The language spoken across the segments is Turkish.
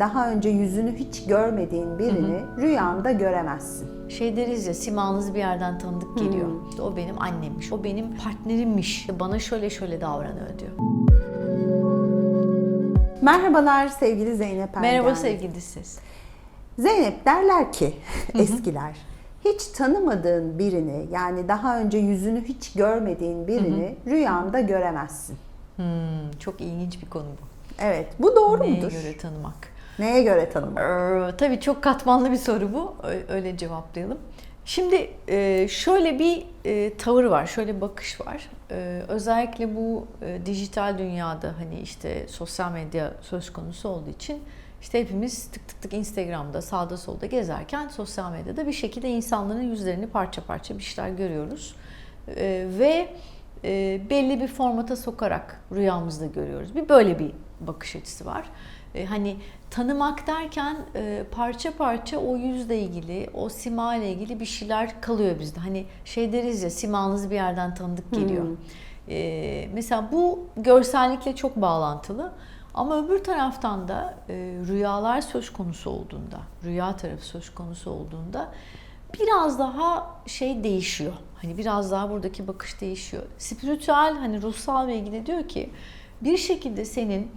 Daha önce yüzünü hiç görmediğin birini rüyanda göremezsin. Şey deriz ya simanız bir yerden tanıdık geliyor. İşte o benim annemmiş, o benim partnerimmiş. Bana şöyle şöyle davranıyor diyor. Merhabalar sevgili Zeynep Ergen. Merhaba sevgili ses. Zeynep derler ki eskiler hiç tanımadığın birini yani daha önce yüzünü hiç görmediğin birini rüyanda göremezsin. Hmm, çok ilginç bir konu bu. Evet bu doğru Neye mudur? göre tanımak? Neye göre tanımak? Ee, tabii çok katmanlı bir soru bu. Öyle cevaplayalım. Şimdi e, şöyle bir e, tavır var, şöyle bir bakış var. E, Özellikle bu dijital dünyada hani işte sosyal medya söz konusu olduğu için işte hepimiz tık tık tık Instagram'da sağda solda gezerken sosyal medyada bir şekilde insanların yüzlerini parça parça bir şeyler görüyoruz. Ve e, belli bir formata sokarak rüyamızda görüyoruz. Bir böyle bir bakış açısı var. E, hani tanımak derken e, parça parça o yüzle ilgili, o sima ile ilgili bir şeyler kalıyor bizde. Hani şey deriz ya simanız bir yerden tanıdık geliyor. E, mesela bu görsellikle çok bağlantılı. Ama öbür taraftan da e, rüyalar söz konusu olduğunda, rüya tarafı söz konusu olduğunda biraz daha şey değişiyor. Hani biraz daha buradaki bakış değişiyor. Spiritüel hani ruhsal bilgide diyor ki bir şekilde senin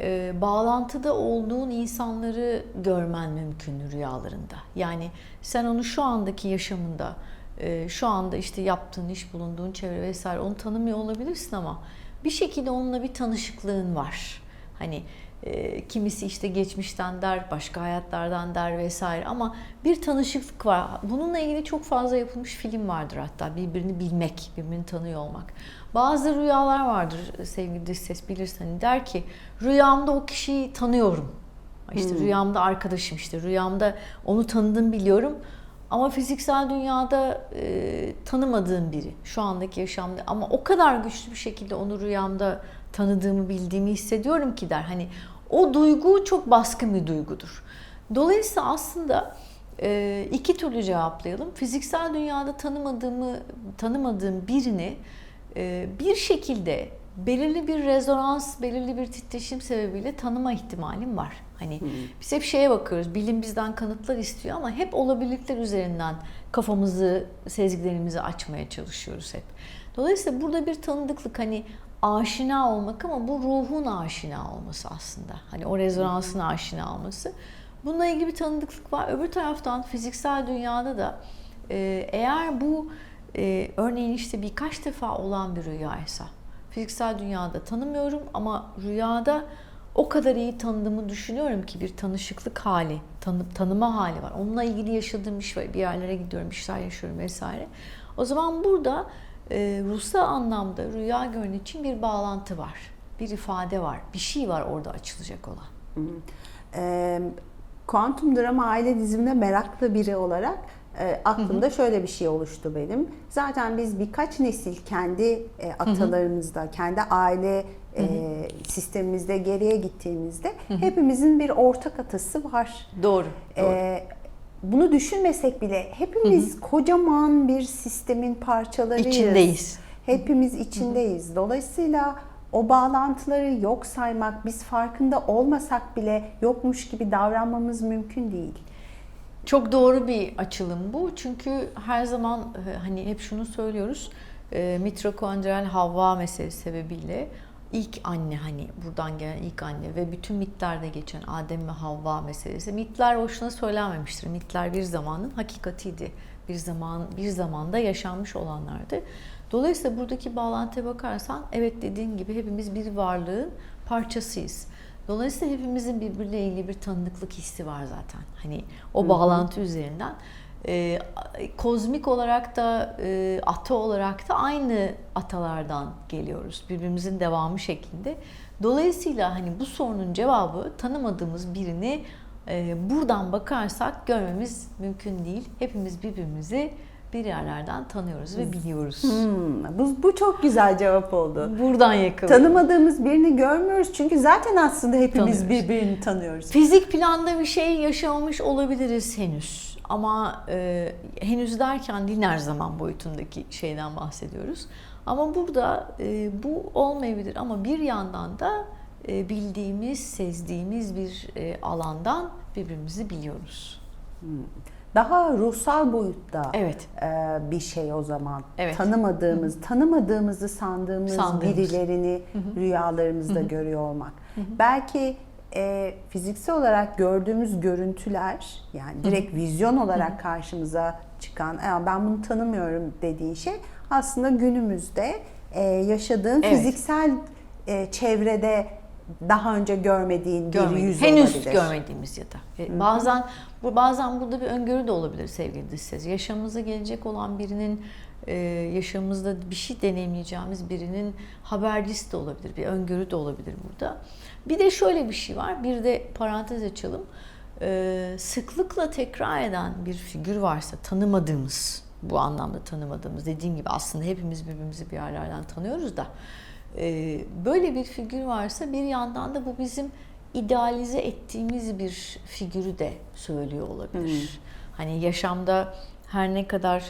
e, bağlantıda olduğun insanları görmen mümkün rüyalarında. Yani sen onu şu andaki yaşamında, e, şu anda işte yaptığın iş, bulunduğun çevre vesaire onu tanımıyor olabilirsin ama bir şekilde onunla bir tanışıklığın var. Hani e, kimisi işte geçmişten der, başka hayatlardan der vesaire ama bir tanışıklık var. Bununla ilgili çok fazla yapılmış film vardır hatta birbirini bilmek, birbirini tanıyor olmak. Bazı rüyalar vardır sevgili dış ses bilirsen hani der ki rüyamda o kişiyi tanıyorum. İşte rüyamda arkadaşım işte rüyamda onu tanıdım biliyorum. Ama fiziksel dünyada e, tanımadığım biri şu andaki yaşamda ama o kadar güçlü bir şekilde onu rüyamda tanıdığımı bildiğimi hissediyorum ki der. Hani o duygu çok baskın bir duygudur. Dolayısıyla aslında e, iki türlü cevaplayalım. Fiziksel dünyada tanımadığımı tanımadığım birini e, bir şekilde belirli bir rezonans, belirli bir titreşim sebebiyle tanıma ihtimalim var. Hani biz hep şeye bakıyoruz, bilim bizden kanıtlar istiyor ama hep olabilirlikler üzerinden kafamızı, sezgilerimizi açmaya çalışıyoruz hep. Dolayısıyla burada bir tanıdıklık hani aşina olmak ama bu ruhun aşina olması aslında. Hani o rezonansın aşina olması. Bununla ilgili bir tanıdıklık var. Öbür taraftan fiziksel dünyada da e, eğer bu e, örneğin işte birkaç defa olan bir rüyaysa fiziksel dünyada tanımıyorum ama rüyada o kadar iyi tanıdığımı düşünüyorum ki bir tanışıklık hali, tanı, tanıma hali var. Onunla ilgili yaşadığım iş var. Bir yerlere gidiyorum, bir şeyler yaşıyorum vesaire. O zaman burada e, ruhsal anlamda rüya gören için bir bağlantı var. Bir ifade var. Bir şey var orada açılacak olan. Ee, Kuantum drama aile dizimine meraklı biri olarak e, aklımda şöyle bir şey oluştu benim. Zaten biz birkaç nesil kendi e, atalarımızda, kendi aile e, sistemimizde geriye gittiğimizde hepimizin bir ortak atası var. Doğru. doğru. Ee, bunu düşünmesek bile hepimiz kocaman bir sistemin parçalarıyız. İçindeyiz. Hepimiz içindeyiz. Dolayısıyla o bağlantıları yok saymak, biz farkında olmasak bile yokmuş gibi davranmamız mümkün değil. Çok doğru bir açılım bu. Çünkü her zaman e, hani hep şunu söylüyoruz. E, mitokondriyal Havva meselesi sebebiyle ilk anne hani buradan gelen ilk anne ve bütün mitlerde geçen Adem ve Havva meselesi. Mitler boşuna söylenmemiştir. Mitler bir zamanın hakikatiydi. Bir zaman bir zamanda yaşanmış olanlardı. Dolayısıyla buradaki bağlantıya bakarsan evet dediğin gibi hepimiz bir varlığın parçasıyız. Dolayısıyla hepimizin birbiriyle ilgili bir tanıdıklık hissi var zaten. Hani o bağlantı üzerinden. Ee, kozmik olarak da e, ata olarak da aynı atalardan geliyoruz. Birbirimizin devamı şeklinde. Dolayısıyla hani bu sorunun cevabı tanımadığımız birini e, buradan bakarsak görmemiz mümkün değil. Hepimiz birbirimizi bir yerlerden tanıyoruz ve biliyoruz. Hmm, bu, bu çok güzel cevap oldu. Buradan yakalıyoruz. Tanımadığımız birini görmüyoruz çünkü zaten aslında hepimiz Tanıyoruz. birbirini tanıyoruz. Fizik planda bir şey yaşamamış olabiliriz henüz. Ama e, henüz derken lineer zaman boyutundaki şeyden bahsediyoruz. Ama burada e, bu olmayabilir ama bir yandan da e, bildiğimiz, sezdiğimiz bir e, alandan birbirimizi biliyoruz. Daha ruhsal boyutta Evet. e, bir şey o zaman. Evet. Tanımadığımız, tanımadığımızı sandığımız, Sandığımız. birilerini rüyalarımızda görüyor olmak. Belki e, fiziksel olarak gördüğümüz görüntüler, yani direkt vizyon olarak karşımıza çıkan, "Ya ben bunu tanımıyorum dediğin şey aslında günümüzde e, yaşadığın Evet. fiziksel e, çevrede daha önce görmediğin bir Görmediğimiz, yüz henüz olabilir. görmediğimiz ya da. E, Bazen bu bazen burada bir öngörü de olabilir sevgili dış ses. Yaşamımıza gelecek olan birinin e, yaşamımızda bir şey deneyimleyeceğimiz birinin habercisi de olabilir. Bir öngörü de olabilir burada. Bir de şöyle bir şey var. Bir de parantez açalım. E, sıklıkla tekrar eden bir figür varsa tanımadığımız bu anlamda tanımadığımız dediğim gibi aslında hepimiz birbirimizi bir yerlerden tanıyoruz da böyle bir figür varsa bir yandan da bu bizim idealize ettiğimiz bir figürü de söylüyor olabilir. Hani yaşamda her ne kadar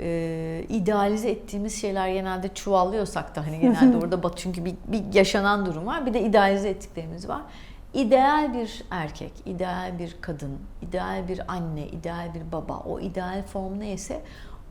e, idealize ettiğimiz şeyler genelde çuvallıyorsak da hani genelde orada bat çünkü bir, bir yaşanan durum var bir de idealize ettiklerimiz var. İdeal bir erkek, ideal bir kadın, ideal bir anne, ideal bir baba, o ideal form neyse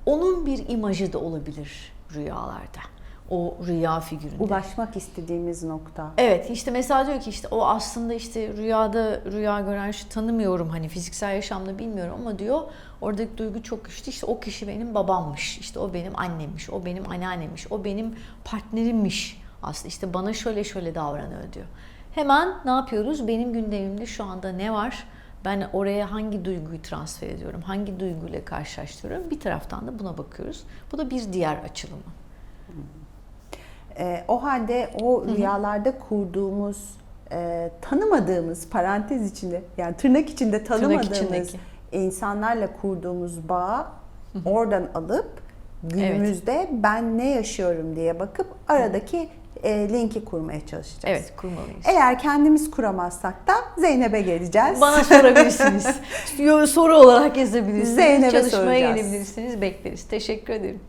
onun bir imajı da olabilir rüyalarda. O rüya figüründe. Ulaşmak istediğimiz nokta. Evet işte mesela diyor ki işte o aslında işte rüyada rüya gören şu tanımıyorum hani fiziksel yaşamda bilmiyorum ama diyor oradaki duygu çok güçlü işte o kişi benim babammış işte o benim annemmiş o benim anneannemmiş o benim partnerimmiş aslında işte bana şöyle şöyle davranıyor diyor. Hemen ne yapıyoruz benim gündemimde şu anda ne var ben oraya hangi duyguyu transfer ediyorum hangi duyguyla karşılaştırıyorum bir taraftan da buna bakıyoruz bu da bir diğer açılımı. E, o halde o rüyalarda kurduğumuz, e, tanımadığımız parantez içinde, yani tırnak içinde tanımadığımız içindeki. insanlarla kurduğumuz bağı oradan alıp günümüzde ben ne yaşıyorum diye bakıp aradaki e, linki kurmaya çalışacağız. Evet kurmalıyız. Eğer kendimiz kuramazsak da Zeynep'e geleceğiz. Bana sorabilirsiniz. Soru olarak yazabilirsiniz. Zeynep'e Çalışmaya soracağız. gelebilirsiniz. Bekleriz. Teşekkür ederim.